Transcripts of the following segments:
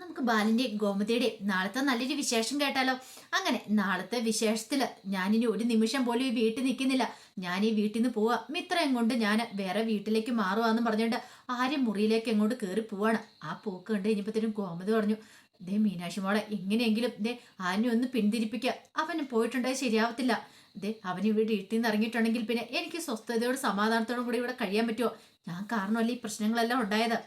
നമുക്ക് ബാലിന്റെയും ഗോമതിയുടെയും നാളത്തെ നല്ലൊരു വിശേഷം കേട്ടാലോ? അങ്ങനെ നാളത്തെ വിശേഷത്തിൽ ഞാനിനി ഒരു നിമിഷം പോലും ഈ വീട്ടിൽ നിൽക്കുന്നില്ല. ഞാൻ ഈ വീട്ടിൽ നിന്ന് പോവാ. മിത്രയും കൊണ്ട് ഞാൻ വേറെ വീട്ടിലേക്ക് മാറുവാന്ന് പറഞ്ഞുകൊണ്ട് ആരും മുറിയിലേക്ക് എങ്ങോട്ട് കയറി പോവാണ്. ആ പോക്ക് കണ്ട് കഴിഞ്ഞപ്പോഴത്തേനും ഗോമതി പറഞ്ഞു ദേ മീനാക്ഷി മോളെ എങ്ങനെയെങ്കിലും ദേ ആനെ ഒന്ന് പിന്തിരിപ്പിക്കുക അവൻ പോയിട്ടുണ്ടായി ശരിയാവത്തില്ല. ദേ അവൻ ഇവിടെ വീട്ടിൽ നിന്ന് ഇറങ്ങിയിട്ടുണ്ടെങ്കിൽ പിന്നെ എനിക്ക് സ്വസ്ഥതയോട് സമാധാനത്തോടും കൂടി ഇവിടെ കഴിയാൻ പറ്റുമോ? ഞാൻ കാരണമല്ല ഈ പ്രശ്നങ്ങളെല്ലാം ഉണ്ടായത്?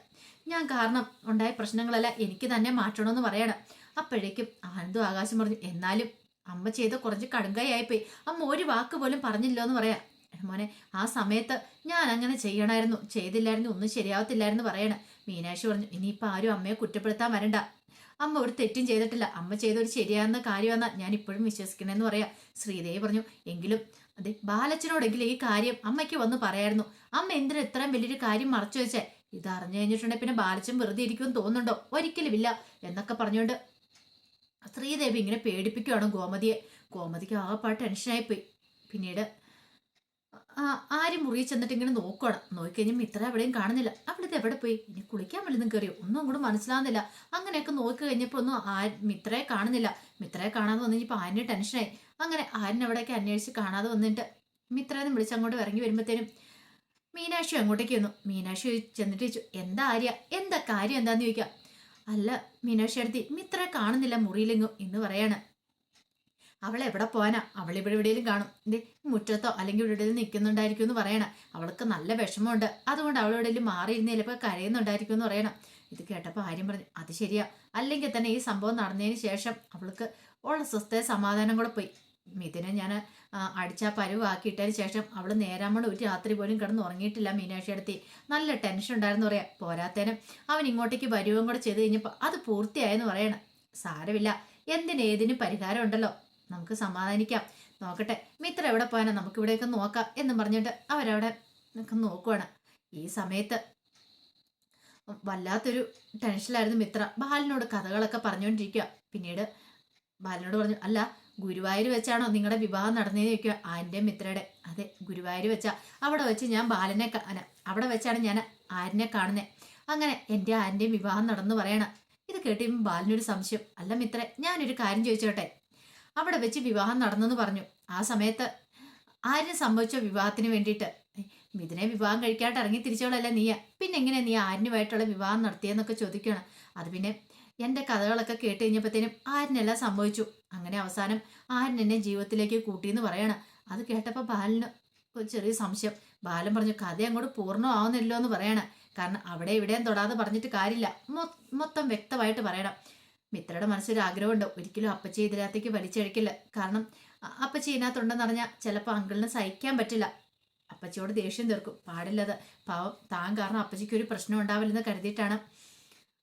ഞാൻ കാരണം ഉണ്ടായ പ്രശ്നങ്ങളല്ല എനിക്ക് തന്നെ മാറ്റണമെന്ന് പറയണം. അപ്പോഴേക്കും ആനന്ദും ആകാശം പറഞ്ഞു എന്നാലും അമ്മ ചെയ്ത കുറച്ച് കടുങ്കയായിപ്പോയി അമ്മ ഒരു വാക്ക് പോലും പറഞ്ഞില്ലോ എന്ന് പറയാം. മോനെ ആ സമയത്ത് ഞാൻ അങ്ങനെ ചെയ്യണമായിരുന്നു ചെയ്തില്ലായിരുന്നു ഒന്നും ശരിയാവത്തില്ലായിരുന്നു പറയണം. മീനാക്ഷി പറഞ്ഞു ഇനിയിപ്പോൾ ആരും അമ്മയെ കുറ്റപ്പെടുത്താൻ വരണ്ട. അമ്മ ഒരു തെറ്റും ചെയ്തിട്ടില്ല. അമ്മ ചെയ്തൊരു ശരിയാകുന്ന കാര്യമെന്നാ ഞാൻ ഇപ്പോഴും വിശ്വസിക്കണമെന്ന് പറയാം. ശ്രീദേവി പറഞ്ഞു എങ്കിലും അതെ ബാലച്ചനോടെങ്കിലും ഈ കാര്യം അമ്മയ്ക്ക് വന്ന് പറയായിരുന്നു. അമ്മ എന്തിനാ ഇത്രയും വലിയൊരു കാര്യം മറച്ചു വെച്ചേ? ഇത് അറിഞ്ഞു കഴിഞ്ഞിട്ടുണ്ടെങ്കിൽ പിന്നെ ബാലച്ചൻ വെറുതെ ഇരിക്കുമെന്ന് തോന്നുന്നുണ്ടോ? ഒരിക്കലുമില്ല എന്നൊക്കെ പറഞ്ഞുകൊണ്ട് ശ്രീദേവി ഇങ്ങനെ പേടിപ്പിക്കുകയാണ് ഗോമതിയെ. ഗോമതിക്ക് ആകെപ്പാട് ടെൻഷനായിപ്പോയി പിന്നീട് ആരും മുറിയിൽ ചെന്നിട്ട് ഇങ്ങനെ നോക്കണം നോക്കിക്കഴിഞ്ഞാൽ മിത്ര എവിടെയും കാണുന്നില്ല. അവിടുത്തെ എവിടെ പോയി? ഇനി കുളിക്കാൻ വല്ലതും കയറിയോ? ഒന്നും അങ്ങോട്ട് മനസ്സിലാവുന്നില്ല. അങ്ങനെയൊക്കെ നോക്കി കഴിഞ്ഞപ്പോൾ ഒന്നും ആ മിത്രയെ കാണുന്നില്ല. മിത്രയെ കാണാതെ വന്നു കഴിഞ്ഞപ്പോൾ ആരിന് ടെൻഷനായി അങ്ങനെ ആരിനെവിടെയൊക്കെ അന്വേഷിച്ച് കാണാതെ വന്നിട്ട് മിത്രയെന്ന് വിളിച്ച് അങ്ങോട്ട് ഇറങ്ങി വരുമ്പോഴത്തേനും മീനാക്ഷി അങ്ങോട്ടേക്ക് വന്നു. മീനാക്ഷി ചെന്നിട്ട് ചോദിച്ചു എന്താ ആര്യ? എന്താ കാര്യം? എന്താന്ന് ചോദിക്കാം? അല്ല മീനാക്ഷി അടുത്തി മിത്ര കാണുന്നില്ല മുറിയിലെങ്ങും എന്ന് പറയാണ്. അവൾ എവിടെ പോവാനാ? അവൾ ഇവിടെ എവിടെയെങ്കിലും കാണും. എന്തേ മുറ്റത്തോ അല്ലെങ്കിൽ ഇവിടെ നിൽക്കുന്നുണ്ടായിരിക്കും എന്ന് പറയണം. അവൾക്ക് നല്ല വിഷമമുണ്ട്. അതുകൊണ്ട് അവൾ എവിടെയെങ്കിലും മാറിയിരുന്ന് ചിലപ്പോൾ കരയുന്നുണ്ടായിരിക്കും എന്ന് പറയണം. ഇത് കേട്ടപ്പോൾ ആര്യം പറഞ്ഞു അത് ശരിയാ. അല്ലെങ്കിൽ തന്നെ ഈ സംഭവം നടന്നതിന് ശേഷം അവൾക്ക് ഉള്ള സ്വസ്ഥ സമാധാനം കൂടെ പോയി. മിഥുനെ ഞാൻ അടിച്ചാ പരുവാക്കിയിട്ടതിന് ശേഷം അവൾ നേരാമണം ഒരു രാത്രി പോലും കിടന്ന് ഉറങ്ങിയിട്ടില്ല മീനാക്ഷി എടുത്തി നല്ല ടെൻഷൻ ഉണ്ടായിരുന്നു പറയാം. പോരാത്തേനും അവൻ ഇങ്ങോട്ടേക്ക് വരുവും കൂടെ ചെയ്ത് കഴിഞ്ഞപ്പോൾ അത് പൂർത്തിയായെന്ന് പറയണം. സാരമില്ല. എന്തിനേതിനും പരിഹാരം ഉണ്ടല്ലോ. നമുക്ക് സമാധാനിക്കാം. നോക്കട്ടെ. മിത്ര എവിടെ പോയാനാ? നമുക്ക് ഇവിടെയൊക്കെ നോക്കാം എന്ന് പറഞ്ഞിട്ട് അവരവിടെ നോക്കുവാണ്. ഈ സമയത്ത് വല്ലാത്തൊരു ടെൻഷനിലായിരുന്നു മിത്ര. ബാലിനോട് കഥകളൊക്കെ പറഞ്ഞുകൊണ്ടിരിക്കുക പിന്നീട് ബാലിനോട് പറഞ്ഞു അല്ല ഗുരുവായൂർ വെച്ചാണോ നിങ്ങളുടെ വിവാഹം നടന്നതെന്ന് ചോദിക്കുക ആന്റെ മിത്രയുടെ അതെ ഗുരുവായൂർ വെച്ചാ. അവിടെ വെച്ച് ഞാൻ ബാലനെ അവിടെ വെച്ചാണ് ഞാൻ ആരിനെ കാണുന്നത് അങ്ങനെ എന്റെ ആന്റെയും വിവാഹം നടന്നു പറയണം. ഇത് കേട്ടിപ്പോൾ ബാലിനൊരു സംശയം. അല്ല മിത്രേ ഞാനൊരു കാര്യം ചോദിച്ചോട്ടെ? അവിടെ വെച്ച് വിവാഹം നടന്നെന്ന് പറഞ്ഞു. ആ സമയത്ത് ആരിന് സംഭവിച്ചോ വിവാഹത്തിന് വേണ്ടിയിട്ട്. മിഥുനെ വിവാഹം കഴിക്കാട്ട് ഇറങ്ങി തിരിച്ചോളല്ല നീയ? പിന്നെ എങ്ങനെ നീ ആരിനുമായിട്ടുള്ള വിവാഹം നടത്തിയെന്നൊക്കെ ചോദിക്കണം അത് പിന്നെ എന്റെ കഥകളൊക്കെ കേട്ട് കഴിഞ്ഞപ്പോഴത്തേനും ആരിനെല്ലാം സംഭവിച്ചു. അങ്ങനെ അവസാനം ആരൻ എന്നെ ജീവിതത്തിലേക്ക് കൂട്ടിയെന്ന് പറയണം. അത് കേട്ടപ്പോൾ ബാലന് ഒരു ചെറിയ സംശയം. ബാലൻ പറഞ്ഞു കഥ അങ്ങോട്ട് പൂർണമാവുന്നില്ലോ എന്ന് പറയണം. കാരണം അവിടെ ഇവിടെയും തൊടാതെ പറഞ്ഞിട്ട് കാര്യമില്ല. മൊത്തം വ്യക്തമായിട്ട് പറയണം. മിത്രയുടെ മനസ്സിൽ ഒരിക്കലും അപ്പച്ചി ഇതിനകത്തേക്ക് വലിച്ചഴിക്കില്ല. കാരണം അപ്പച്ചി ഇതിനകത്തുണ്ടെന്ന് പറഞ്ഞാൽ ചിലപ്പോൾ അങ്കിളിന് സഹിക്കാൻ പറ്റില്ല. അപ്പച്ചിയോട് ദേഷ്യം തീർക്കും. പാടില്ലത്. പാവം താൻ കാരണം അപ്പച്ചിക്ക് ഒരു പ്രശ്നം ഉണ്ടാവില്ലെന്ന് കരുതിയിട്ടാണ്.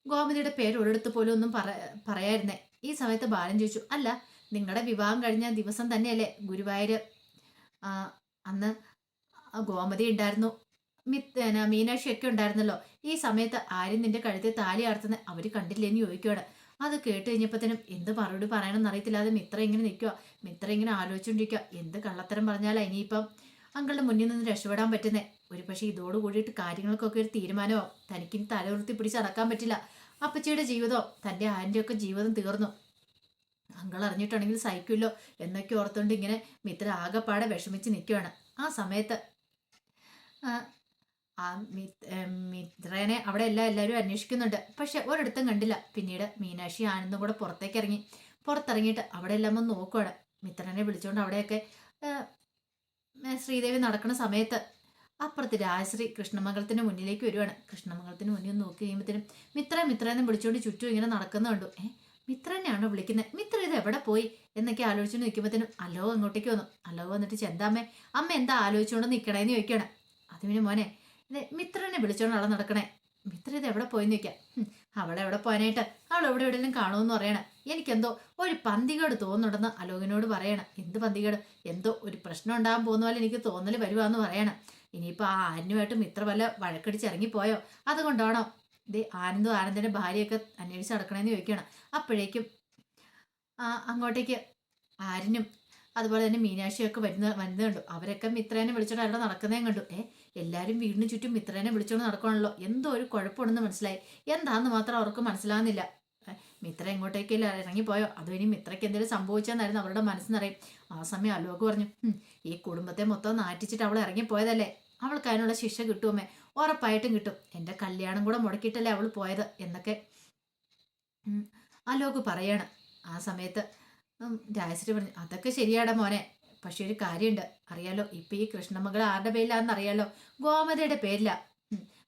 ഗോമതിയുടെ പേര് ഒരിടത്ത് പോലും ഒന്നും പറ പറയായിരുന്നേ. ഈ സമയത്ത് ബാലൻ ചോദിച്ചു അല്ല നിങ്ങളുടെ വിവാഹം കഴിഞ്ഞ ദിവസം തന്നെയല്ലേ ഗുരുവായൂർ അന്ന് ഗോമതി ഉണ്ടായിരുന്നു. മിത്ത് മീനാക്ഷിയൊക്കെ ഉണ്ടായിരുന്നല്ലോ. ഈ സമയത്ത് ആരും നിന്റെ കഴുത്തിൽ താലി അർത്തുന്ന അവർ കണ്ടില്ലേന്ന് ചോദിക്കുകയാണ് അത് കേട്ട് കഴിഞ്ഞപ്പോഴത്തേനും എന്ത് മറുപടി പറയണമെന്ന് അറിയത്തില്ലാതെ മിത്ര ഇങ്ങനെ നിൽക്കുക മിത്ര ഇങ്ങനെ ആലോചിച്ചുകൊണ്ടിരിക്കുക എന്ത് കള്ളത്തരം പറഞ്ഞാലാ ഇനിയിപ്പം അങ്കളുടെ മുന്നിൽ നിന്ന് രക്ഷപ്പെടാൻ പറ്റുന്നേ. ഒരു പക്ഷേ ഇതോട് കൂടിയിട്ട് കാര്യങ്ങൾക്കൊക്കെ ഒരു തീരുമാനമോ? തനിക്കിനി തലയുർത്തി പിടിച്ച് നടക്കാൻ പറ്റില്ല. അപ്പച്ചിയുടെ ജീവിതമോ തന്റെ ആന്റെയൊക്കെ ജീവിതം തീർന്നു. അങ്കൾ അറിഞ്ഞിട്ടുണ്ടെങ്കിൽ സഹിക്കുമല്ലോ എന്നൊക്കെ ഓർത്തുകൊണ്ട് ഇങ്ങനെ മിത്ര ആകെപ്പാടെ വിഷമിച്ച് നിൽക്കുകയാണ്. ആ സമയത്ത് മിത്രേനെ അവിടെ എല്ലാം എല്ലാവരും അന്വേഷിക്കുന്നുണ്ട്. പക്ഷെ ഒരിടത്തും കണ്ടില്ല. പിന്നീട് മീനാക്ഷി ആനന്ദും കൂടെ പുറത്തേക്ക് ഇറങ്ങി. പുറത്തിറങ്ങിയിട്ട് അവിടെ എല്ലാം ഒന്ന് നോക്കുവാണ്. മിത്രനെ വിളിച്ചുകൊണ്ട് അവിടെയൊക്കെ ശ്രീദേവി നടക്കുന്ന സമയത്ത് അപ്പുറത്ത് രാജശ്രീ കൃഷ്ണമംഗലത്തിന് മുന്നിലേക്ക് വരുവാണ്. കൃഷ്ണമംഗലത്തിന് മുന്നിൽ നോക്കി കഴിയുമ്പോഴത്തേനും മിത്ര മിത്രനെ വിളിച്ചുകൊണ്ട് ചുറ്റും ഇങ്ങനെ നടക്കുന്നുണ്ട് ഏ മിത്രനെയാണോ വിളിക്കുന്നത്? മിത്ര ഇത് എവിടെ പോയി? എന്നൊക്കെ ആലോചിച്ചുകൊണ്ട് നിൽക്കുമ്പോഴത്തേനും അലോ അങ്ങോട്ടേക്ക് വന്നു. അലോ വന്നിട്ട് ചെന്താമ്മേ അമ്മ എന്താ ആലോചിച്ചുകൊണ്ട് നിൽക്കണേന്ന് ചോദിക്കണം അത് പിന്നെ മോനെ ഇത് മിത്രനെ വിളിച്ചോണ്ട് അവളെ നടക്കണേ? മിത്ര ഇത് എവിടെ പോയെന്ന് ചോദിക്കാം? അവളെ എവിടെ പോകാനായിട്ട്? അവൾ എവിടെ എവിടെയെങ്കിലും കാണുമെന്ന് പറയണം. എനിക്കെന്തോ ഒരു പന്തികേട് തോന്നുന്നുണ്ടെന്ന് അലോകിനോട് പറയണം. എന്ത് പന്തികേട്? എന്തോ ഒരു പ്രശ്നം ഉണ്ടാകാൻ പോകുന്ന പോലെ എനിക്ക് തോന്നൽ വരുവാന്ന് പറയണം. ഇനിയിപ്പോൾ ആ ആനുമായിട്ടും ഇത്ര വല്ല വഴക്കടിച്ച് ഇറങ്ങിപ്പോയോ? അതുകൊണ്ടാണോ? ഇത് ആനന്ദും ആനന്ദിന്റെ ഭാര്യയൊക്കെ അന്വേഷിച്ച് നടക്കണമെന്ന് ചോദിക്കണം. അപ്പോഴേക്കും അങ്ങോട്ടേക്ക് ആരിനും അതുപോലെ തന്നെ മീനാക്ഷിയൊക്കെ വരുന്ന വരുന്നത് കണ്ടു. അവരൊക്കെ മിത്രേനെ വിളിച്ചോണ്ട് അവിടെ നടക്കുന്നതും കണ്ടു. ഏ എല്ലാവരും വീടിന് ചുറ്റും മിത്രേനെ വിളിച്ചോണ്ട് നടക്കണമല്ലോ എന്തോ ഒരു കുഴപ്പമുണ്ടെന്ന് മനസ്സിലായി. എന്താന്ന് മാത്രം അവർക്ക് മനസ്സിലാകുന്നില്ല മിത്ര എങ്ങോട്ടേക്കില്ല? ഇറങ്ങിപ്പോയോ? അതോ ഇനി മിത്രയ്ക്ക് എന്തെങ്കിലും സംഭവിച്ചെന്നായിരുന്നു അവരുടെ മനസ്സിനറിയും ആ സമയം അലോക് പറഞ്ഞു ഈ കുടുംബത്തെ മൊത്തം നാറ്റിച്ചിട്ട് അവൾ ഇറങ്ങിപ്പോയതല്ലേ? അവൾക്ക് അതിനുള്ള ശിക്ഷ കിട്ടുമേ ഉറപ്പായിട്ടും കിട്ടും. എന്റെ കല്യാണം കൂടെ മുടക്കിയിട്ടല്ലേ അവൾ പോയത്? എന്നൊക്കെ അലോക്ക് അലോക് പറയാണ്. ആ സമയത്ത് രാജശ്രീ പറഞ്ഞു അതൊക്കെ ശരിയാടാ മോനെ. പക്ഷെ ഒരു കാര്യമുണ്ട്. അറിയാലോ ഇപ്പൊ ഈ കൃഷ്ണമകൾ ആരുടെ പേരിലാണെന്ന് അറിയാലോ ഗോമതയുടെ പേരില.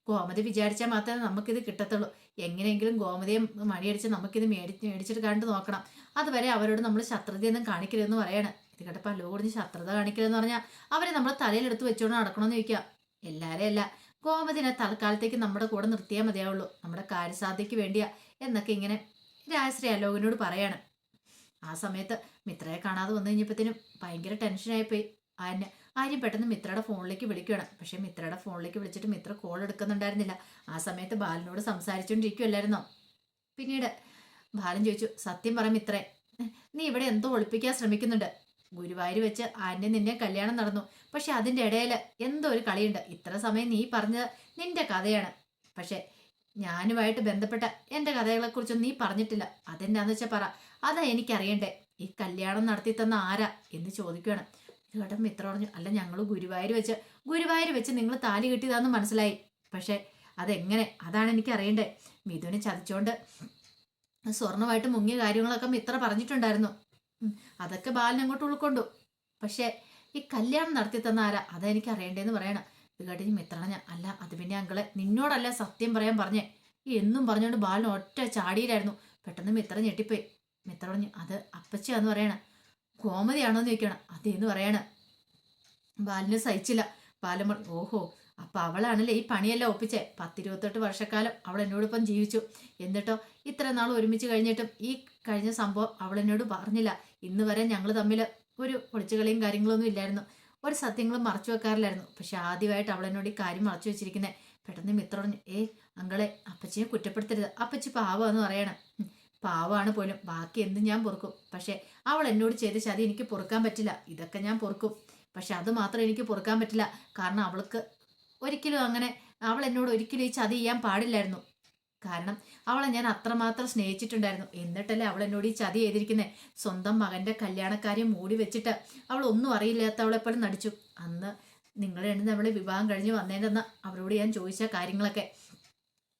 ഗോമതി വിചാരിച്ചാൽ മാത്രമേ നമുക്കിത് കിട്ടത്തുള്ളൂ. എങ്ങനെയെങ്കിലും ഗോമതിയെ മണിയടിച്ച് നമുക്കിത് മേടി മേടിച്ചിട്ട് കണ്ടു നോക്കണം. അതുവരെ അവരോട് നമ്മൾ ശത്രുതയൊന്നും കാണിക്കരുതെന്ന് പറയാണ്. ഇത് കേട്ടപ്പോൾ അല്ലോ കൂടി ശത്രുത കാണിക്കരുതെന്ന് പറഞ്ഞാൽ അവരെ നമ്മൾ തലയിലെടുത്ത് വെച്ചുകൊണ്ട് നടക്കണമെന്ന് ചോദിക്കുക എല്ലാവരെയും അല്ല. ഗോമതിനെ തൽക്കാലത്തേക്ക് നമ്മുടെ കൂടെ നിർത്തിയാൽ മതിയാവുള്ളൂ. നമ്മുടെ കാര്യസാധ്യക്ക് വേണ്ടിയാ എന്നൊക്കെ ഇങ്ങനെ രാജശ്രീ അലോകിനോട് പറയാണ്. ആ സമയത്ത് മിത്രയെ കാണാതെ വന്നു കഴിഞ്ഞപ്പോഴത്തേനും ഭയങ്കര ടെൻഷനായിപ്പോയി. ആര്യന് ആര്യം പെട്ടെന്ന് മിത്രയുടെ ഫോണിലേക്ക് വിളിക്കുകയാണ്. പക്ഷെ മിത്രയുടെ ഫോണിലേക്ക് വിളിച്ചിട്ട് മിത്ര കോൾ എടുക്കുന്നുണ്ടായിരുന്നില്ല. ആ സമയത്ത് ബാലനോട് സംസാരിച്ചുകൊണ്ടിരിക്കുമല്ലായിരുന്നോ പിന്നീട് ബാലൻ ചോദിച്ചു സത്യം പറ മിത്രേ നീ ഇവിടെ എന്തോ ഒളിപ്പിക്കാൻ ശ്രമിക്കുന്നുണ്ട്. ഗുരുവായൂർ വെച്ച് ആന്റെ നിന്നെ കല്യാണം നടന്നു. പക്ഷെ അതിന്റെ ഇടയിൽ എന്തോ ഒരു കളിയുണ്ട്. ഇത്ര സമയം നീ പറഞ്ഞത് നിന്റെ കഥയാണ്. പക്ഷെ ഞാനുമായിട്ട് ബന്ധപ്പെട്ട എന്റെ കഥകളെക്കുറിച്ചൊന്നും നീ പറഞ്ഞിട്ടില്ല. അതെന്താണെന്ന് വെച്ചാൽ പറ. അതാ എനിക്കറിയണ്ടേ ഈ കല്യാണം നടത്തി തന്ന ആരാ? എന്ന് ചോദിക്കുകയാണ്. ചേട്ടൻ മിത്രം പറഞ്ഞു അല്ല ഞങ്ങൾ ഗുരുവായൂർ വെച്ച് ഗുരുവായൂർ വെച്ച് നിങ്ങൾ താലി കിട്ടിയതാന്ന് മനസ്സിലായി. പക്ഷെ അതെങ്ങനെ? അതാണ് എനിക്ക് അറിയണ്ടേ മിഥുനെ ചതിച്ചോണ്ട് സ്വർണമായിട്ട് മുങ്ങിയ കാര്യങ്ങളൊക്കെ മിത്ര പറഞ്ഞിട്ടുണ്ടായിരുന്നു. അതൊക്കെ ബാലൻ അങ്ങോട്ട് ഉൾക്കൊണ്ടു. പക്ഷെ ഈ കല്യാണം നടത്തി തന്ന ആരാ? അതാ എനിക്ക് അറിയണ്ടേന്ന് പറയണം. ഇത് കേട്ടിന് ഞാൻ അല്ല അത് പിന്നെ അങ്കളെ നിന്നോടല്ല സത്യം പറയാൻ പറഞ്ഞേ. എന്നും പറഞ്ഞുകൊണ്ട് ബാലൻ ഒറ്റ ചാടിയിലായിരുന്നു. പെട്ടെന്ന് മിത്ര ഞെട്ടിപ്പോയി. മിത്ര പറഞ്ഞു അത് അപ്പച്ചിയാന്ന് പറയണ. ഗോമതിയാണോ എന്ന് ചോദിക്കണം. അതേന്ന് പറയാണ്. ബാലിന് സഹിച്ചില്ല. ബാലൻ ഓഹോ അപ്പൊ അവളാണല്ലേ ഈ പണിയെല്ലാം ഒപ്പിച്ചേ? പത്തിരുപത്തെട്ട് വർഷക്കാലം അവൾ എന്നോടൊപ്പം ജീവിച്ചു. എന്നിട്ടോ ഇത്ര നാൾ ഒരുമിച്ച് കഴിഞ്ഞിട്ടും ഈ കഴിഞ്ഞ സംഭവം അവൾ എന്നോട് പറഞ്ഞില്ല. ഇന്ന് വരെ ഞങ്ങൾ തമ്മിൽ ഒരു ഒളിച്ചുകളിയും കാര്യങ്ങളൊന്നും ഇല്ലായിരുന്നു. ഒരു സത്യങ്ങളും മറച്ചു വെക്കാറില്ലായിരുന്നു. പക്ഷെ ആദ്യമായിട്ട് അവൾ എന്നോട് ഈ കാര്യം മറച്ചു വെച്ചിരിക്കുന്നത് പെട്ടെന്ന് മിത്രം ഏ അങ്കളെ അപ്പച്ചിനെ കുറ്റപ്പെടുത്തരുത്. അപ്പച്ചി പാവമെന്ന് പറയണം. പാവമാണ് പോലും. ബാക്കി എന്തും ഞാൻ പൊറുക്കും. പക്ഷെ അവൾ എന്നോട് ചെയ്ത ചതി എനിക്ക് പൊറുക്കാൻ പറ്റില്ല. ഇതൊക്കെ ഞാൻ പൊറുക്കും. പക്ഷെ അത് മാത്രം എനിക്ക് പൊറുക്കാൻ പറ്റില്ല. കാരണം അവൾക്ക് ഒരിക്കലും അങ്ങനെ അവൾ എന്നോട് ഒരിക്കലും ഈ ചതി ചെയ്യാൻ പാടില്ലായിരുന്നു. കാരണം അവളെ ഞാൻ അത്രമാത്രം സ്നേഹിച്ചിട്ടുണ്ടായിരുന്നു. എന്നിട്ടല്ലേ അവൾ എന്നോട് ഈ ചതി ചെയ്തിരിക്കുന്നത് സ്വന്തം മകന്റെ കല്യാണക്കാര്യം മൂടി വെച്ചിട്ട് അവൾ ഒന്നും അറിയില്ലാത്തവളെ പോലെ നടിച്ചു. അന്ന് നിങ്ങളെ രണ്ട് നമ്മളെ വിവാഹം കഴിഞ്ഞ് വന്നേണ്ടെന്ന് അവരോട് ഞാൻ ചോദിച്ച കാര്യങ്ങളൊക്കെ.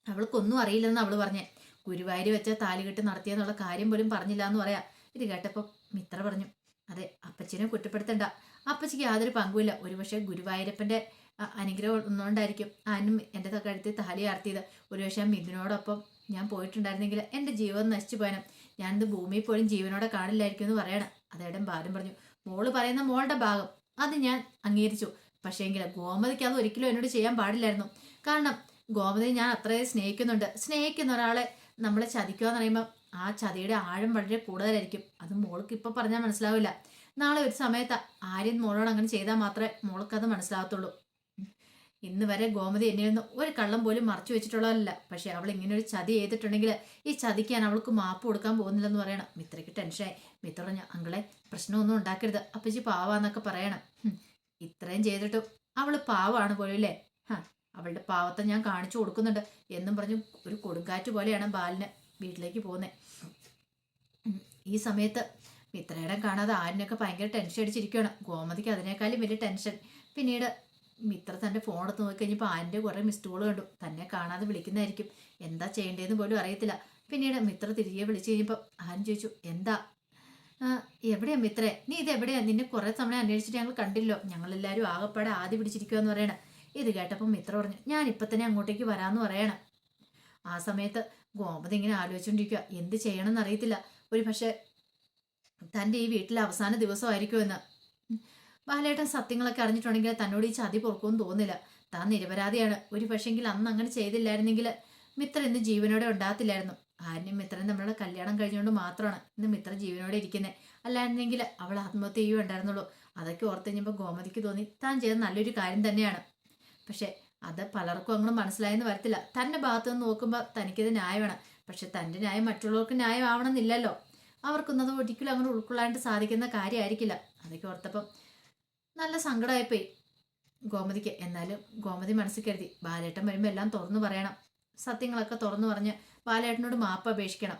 അവൾക്കൊന്നും അറിയില്ലെന്ന് അവൾ പറഞ്ഞേ. ഗുരുവായൂർ വെച്ച താലികെട്ട് നടത്തിയെന്നുള്ള കാര്യം പോലും പറഞ്ഞില്ല എന്ന് പറയാ. ഇത് കേട്ടപ്പോൾ മിത്ര പറഞ്ഞു അതെ അപ്പച്ചിനെ കുറ്റപ്പെടുത്തണ്ട. അപ്പച്ചിക്ക് യാതൊരു പങ്കുമില്ല. ഒരുപക്ഷെ ഗുരുവായൂരപ്പന്റെ അനുഗ്രഹം ഒന്നുകൊണ്ടായിരിക്കും ആനും എന്റെ കഴുത്തിൽ താലി ആർത്തിയത്. ഒരുപക്ഷെ മിഥുനോടൊപ്പം ഞാൻ പോയിട്ടുണ്ടായിരുന്നെങ്കിൽ എന്റെ ജീവൻ നശിച്ചു ഞാൻ ഞാനിത് ഭൂമിയിൽ പോലും ജീവനോടെ കാണില്ലായിരിക്കും എന്ന് പറയണം. അതേടൻ ബാലൻ പറഞ്ഞു മോൾ പറയുന്ന മോളുടെ ഭാഗം. അത് ഞാൻ അംഗീകരിച്ചു. പക്ഷേ പക്ഷേങ്കിൽ ഗോമതിക്ക് അത് ഒരിക്കലും എന്നോട് ചെയ്യാൻ പാടില്ലായിരുന്നു. കാരണം ഗോമതിയെ ഞാൻ അത്രയും സ്നേഹിക്കുന്നുണ്ട്. സ്നേഹിക്കുന്ന ഒരാളെ നമ്മളെ ചതിക്കുക എന്ന് പറയുമ്പോൾ ആ ചതിയുടെ ആഴം വളരെ കൂടുതലായിരിക്കും. അത് മോൾക്ക് ഇപ്പം പറഞ്ഞാൽ മനസ്സിലാവില്ല. നാളെ ഒരു സമയത്ത് ആര്യൻ മോളോട് അങ്ങനെ ചെയ്താൽ മാത്രമേ മോൾക്കത് മനസ്സിലാകത്തുള്ളൂ ഇന്ന് വരെ ഗോമതി എന്നിൽ നിന്ന് ഒരു കള്ളം പോലും മറച്ചു വെച്ചിട്ടുള്ളതല്ല. പക്ഷെ അവൾ ഇങ്ങനെ ഒരു ചതി ചെയ്തിട്ടുണ്ടെങ്കിൽ ഈ ചതിക്കാൻ അവൾക്ക് മാപ്പ് കൊടുക്കാൻ പോകുന്നില്ലെന്ന് പറയണം. മിത്രയ്ക്ക് ടെൻഷനായി. മിത്ര പറഞ്ഞു അങ്കളെ പ്രശ്നമൊന്നും ഉണ്ടാക്കരുത്. അപ്പച്ചി പാവാന്നൊക്കെ പറയണം. ഇത്രയും ചെയ്തിട്ടും അവൾ പാവാണ് പോലും അല്ലേ അവളുടെ പാവത്തെ ഞാൻ കാണിച്ചു കൊടുക്കുന്നുണ്ട് എന്നും പറഞ്ഞു ഒരു കൊടുങ്കാറ്റ് പോലെയാണ് ബാലിന് വീട്ടിലേക്ക് പോകുന്നത് ഈ സമയത്ത് മിത്രയുടെ കാണാതെ ആരിനൊക്കെ ഭയങ്കര ടെൻഷൻ അടിച്ചിരിക്കുകയാണ് ഗോമതിക്ക് അതിനേക്കാളും വലിയ ടെൻഷൻ പിന്നീട് മിത്ര തന്റെ ഫോൺ എടുത്ത് നോക്കി കഴിഞ്ഞപ്പോൾ ആന്റെ കുറേ മിസ്ഡ് കോൾ കണ്ടു. തന്നെ കാണാതെ വിളിക്കുന്നതായിരിക്കും. എന്താ ചെയ്യേണ്ടതെന്ന് പോലും അറിയത്തില്ല. പിന്നീട് മിത്ര തിരികെ വിളിച്ചു കഴിഞ്ഞപ്പോൾ ആരും ചോദിച്ചു എന്താ? എവിടെയാണ് എവിടെയാ മിത്രേ? നീ ഇത് എവിടെയാ? നിന്നെ കുറേ സമയം അന്വേഷിച്ചിട്ട് ഞങ്ങൾ കണ്ടില്ലോ. ഞങ്ങളെല്ലാവരും ആകെപ്പാടെ ആദ്യം പിടിച്ചിരിക്കുക എന്ന് പറയണം. ഇത് കേട്ടപ്പോൾ മിത്ര പറഞ്ഞു ഞാൻ ഇപ്പം തന്നെ അങ്ങോട്ടേക്ക് വരാമെന്ന് പറയണം. ആ സമയത്ത് ഗോമതി ഇങ്ങനെ ആലോചിച്ചുകൊണ്ടിരിക്കുക എന്ത് ചെയ്യണമെന്ന് അറിയത്തില്ല. ഒരു പക്ഷേ തന്റെ ഈ വീട്ടിലെ അവസാന ദിവസമായിരിക്കുമെന്ന്. ബാലേട്ടൻ സത്യങ്ങളൊക്കെ അറിഞ്ഞിട്ടുണ്ടെങ്കിൽ തന്നോട് ഈ ചതി പൊറുക്കുമെന്ന് തോന്നില്ല താൻ നിരപരാധിയാണ്. ഒരു പക്ഷെങ്കിൽ അന്ന് അങ്ങനെ ചെയ്തില്ലായിരുന്നെങ്കിൽ മിത്ര ഇന്ന് ജീവനോടെ ഉണ്ടാകത്തില്ലായിരുന്നു. ആരും മിത്രൻ നമ്മളുടെ കല്യാണം കഴിഞ്ഞുകൊണ്ട് മാത്രമാണ് ഇന്ന് മിത്ര ജീവനോടെ ഇരിക്കുന്നത് അല്ലായിരുന്നെങ്കിൽ അവൾ ആത്മഹത്യ ചെയ്യുകയുണ്ടായിരുന്നുള്ളൂ. അതൊക്കെ ഓർത്ത് കഴിഞ്ഞപ്പോൾ ഗോമതിക്ക് തോന്നി താൻ ചെയ്ത നല്ലൊരു കാര്യം തന്നെയാണ്. പക്ഷെ അത് പലർക്കും അങ്ങനെ മനസ്സിലായെന്ന് വരത്തില്ല. തന്റെ ഭാഗത്ത് നിന്ന് നോക്കുമ്പോൾ തനിക്കത് ന്യായമാണ്. പക്ഷെ തന്റെ ന്യായം മറ്റുള്ളവർക്ക് ന്യായമാവണമെന്നില്ലല്ലോ. അവർക്കൊന്നത് ഒരിക്കലും അങ്ങനെ ഉൾക്കൊള്ളാണ്ട് സാധിക്കുന്ന കാര്യമായിരിക്കില്ല അതൊക്കെ ഓർത്തപ്പം നല്ല സങ്കടമായിപ്പോയി ഗോമതിക്ക്. എന്നാലും ഗോമതി മനസ്സിൽ കരുതി ബാലേട്ടൻ വരുമ്പോൾ എല്ലാം തുറന്നു പറയണം. സത്യങ്ങളൊക്കെ തുറന്നു പറഞ്ഞ് ബാലേട്ടനോട് മാപ്പ് അപേക്ഷിക്കണം.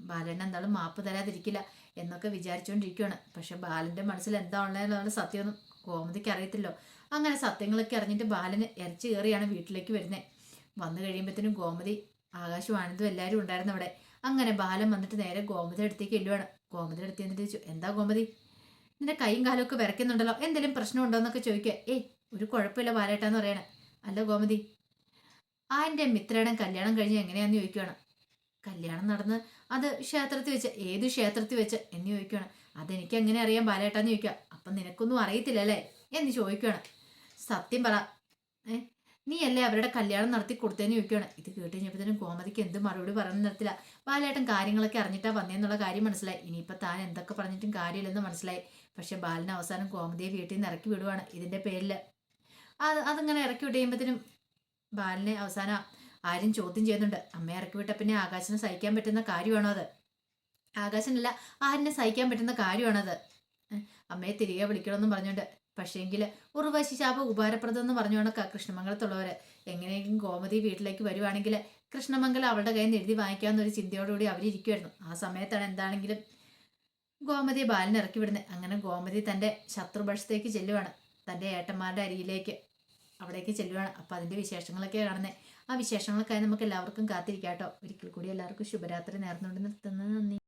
ബാലേട്ടൻ എന്തായാലും മാപ്പ് തരാതിരിക്കില്ല എന്നൊക്കെ വിചാരിച്ചുകൊണ്ടിരിക്കുകയാണ് പക്ഷെ ബാലന്റെ മനസ്സിൽ എന്താ ഉള്ളതെന്നുള്ള സത്യമൊന്നും ഗോമതിക്ക് അറിയത്തില്ലോ. അങ്ങനെ സത്യങ്ങളൊക്കെ അറിഞ്ഞിട്ട് ബാലന് ഇറച്ചി കയറിയാണ് വീട്ടിലേക്ക് വരുന്നത് വന്നു കഴിയുമ്പോഴത്തേനും ഗോമതി ആകാശും ആനന്ദും എല്ലാവരും ഉണ്ടായിരുന്നു അവിടെ. അങ്ങനെ ബാലൻ വന്നിട്ട് നേരെ ഗോമതി അടുത്തേക്ക് എല്ലുവാണ് ഗോമതി അടുത്ത് എന്നിട്ട് ചോദിച്ചു എന്താ ഗോമതി? നിന്റെ കൈയും കാലും ഒക്കെ വിറയ്ക്കുന്നുണ്ടല്ലോ. എന്തെങ്കിലും പ്രശ്നം ഉണ്ടോ എന്നൊക്കെ ചോദിക്കുക. ഏയ് ഒരു കുഴപ്പമില്ല ബാലേട്ടാന്ന് പറയണേ. അല്ല ഗോമതി ആ എന്റെ മിത്രയുടെ കല്യാണം കഴിഞ്ഞ് എങ്ങനെയാന്ന് ചോദിക്കുകയാണ് കല്യാണം നടന്ന് അത് ക്ഷേത്രത്തിൽ വെച്ച് ഏത് ക്ഷേത്രത്തിൽ വെച്ച്? എന്ന് ചോദിക്കുകയാണ് അതെനിക്ക് എങ്ങനെ അറിയാം ബാലേട്ടാന്ന് ചോദിക്കുക. അപ്പം നിനക്കൊന്നും അറിയത്തില്ലല്ലേ എന്ന് ചോദിക്കുകയാണ്. സത്യം പറ. നീ അല്ലേ അവരുടെ കല്യാണം നടത്തി കൊടുത്തേന്ന് ചോദിക്കുകയാണ്. ഇത് കേട്ട് കഴിഞ്ഞപ്പോഴത്തേനും ഗോമതിക്ക് എന്ത് മറുപടി പറഞ്ഞു നിർത്തില്ല ബാലേട്ടൻ കാര്യങ്ങളൊക്കെ അറിഞ്ഞിട്ടാ വന്നേന്നുള്ള കാര്യം മനസ്സിലായി. ഇനിയിപ്പോൾ താൻ എന്തൊക്കെ പറഞ്ഞിട്ടും കാര്യമില്ലെന്ന് മനസ്സിലായി. പക്ഷെ ബാലൻ അവസാനം ഗോമതിയെ വീട്ടിൽ നിന്ന് ഇറക്കി വിടുവാണ് ഇതിന്റെ പേരിൽ അത് അതിങ്ങനെ ഇറക്കി വിട്ട് കഴിയുമ്പോഴത്തേനും ബാലനെ അവസാനം ആരും ചോദ്യം ചെയ്യുന്നുണ്ട്. അമ്മയെ ഇറക്കി വിട്ട പിന്നെ ആകാശിനെ സഹിക്കാൻ പറ്റുന്ന കാര്യമാണോ അത്? ആകാശനല്ല ആരിനെ സഹിക്കാൻ പറ്റുന്ന കാര്യമാണത്. അമ്മയെ തിരികെ വിളിക്കണമെന്നും പറഞ്ഞുകൊണ്ട്. പക്ഷേങ്കിൽ ഉർവശി ശാപ ഉപകാരപ്രദം എന്ന് പറഞ്ഞുകൊണ്ട് കൃഷ്ണമംഗലത്തുള്ളവര്. എങ്ങനെയെങ്കിലും ഗോമതി വീട്ടിലേക്ക് വരുവാണെങ്കിൽ കൃഷ്ണമംഗലം അവളുടെ കയ്യിൽ നിന്ന് എഴുതി വാങ്ങിക്കാവുന്ന ഒരു ചിന്തയോടുകൂടി അവരിയ്ക്കുമായിരുന്നു ആ സമയത്താണ് എന്താണെങ്കിലും ഗോമതി ബാലിനെ ഇറക്കി വിടുന്നത് അങ്ങനെ ഗോമതി തന്റെ ശത്രുപക്ഷത്തേക്ക് ചെല്ലുവാണ്. തന്റെ ഏട്ടന്മാരുടെ അരിയിലേക്ക് അവിടേക്ക് ചെല്ലുവാണ്. അപ്പം അതിന്റെ വിശേഷങ്ങളൊക്കെ കാണുന്നത് ആ വിശേഷങ്ങൾക്കായി നമുക്ക് എല്ലാവർക്കും കാത്തിരിക്കാം കേട്ടോ ഒരിക്കൽ കൂടി എല്ലാവർക്കും ശുഭരാത്രി നേർന്നുകൊണ്ട് നിർത്തുന്നത് നന്ദി.